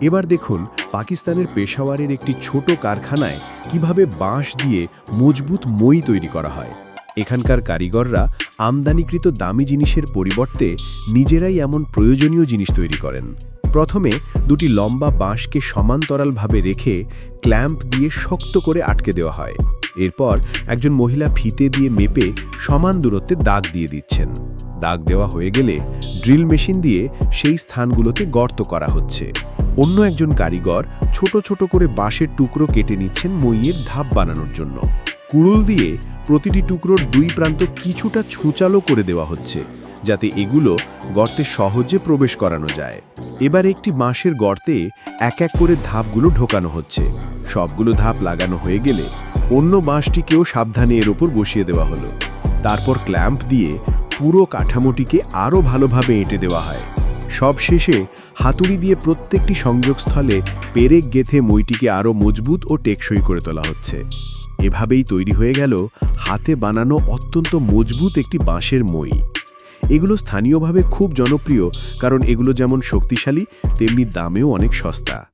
এবার দেখুন পাকিস্তানের পেশাওয়ারের একটি ছোট কারখানায় কীভাবে বাঁশ দিয়ে মজবুত মই তৈরি করা হয়। এখানকার কারিগররা আমদানিকৃত দামি জিনিসের পরিবর্তে নিজেরাই এমন প্রয়োজনীয় জিনিস তৈরি করেন। প্রথমে দুটি লম্বা বাঁশকে সমান্তরালভাবে রেখে ক্ল্যাম্প দিয়ে শক্ত করে আটকে দেওয়া হয়। এরপর একজন মহিলা ফিতে দিয়ে মেপে সমান দূরত্বে দাগ দিয়ে দিচ্ছেন। দাগ দেওয়া হয়ে গেলে ড্রিল মেশিন দিয়ে সেই স্থানগুলোতে গর্ত করা হচ্ছে। অন্য একজন কারিগর ছোট ছোট করে বাঁশের টুকরো কেটে নিচ্ছেন মইয়ের ধাপ বানানোর জন্য। কুড়ুল দিয়ে প্রতিটি টুকরোর দুই প্রান্ত কিছুটা ছুঁচালো করে দেওয়া হচ্ছে, যাতে এগুলো গর্তে সহজে প্রবেশ করানো যায়। এবার একটি বাঁশের গর্তে এক এক করে ধাপগুলো ঢোকানো হচ্ছে। সবগুলো ধাপ লাগানো হয়ে গেলে অন্য বাঁশটিকেও সাবধানে এর ওপর বসিয়ে দেওয়া হলো। তারপর ক্ল্যাম্প দিয়ে পুরো কাঠামোটিকে আরও ভালোভাবে এঁটে দেওয়া হয়। সব শেষে হাতুড়ি দিয়ে প্রত্যেকটি সংযোগস্থলে পেরেক গেথে মইটিকে আরও মজবুত ও টেকসই করে তোলা হচ্ছে। এভাবেই তৈরি হয়ে গেল হাতে বানানো অত্যন্ত মজবুত একটি বাঁশের মই। এগুলো স্থানীয়ভাবে খুব জনপ্রিয়, কারণ এগুলো যেমন শক্তিশালী, তেমনি দামেও অনেক সস্তা।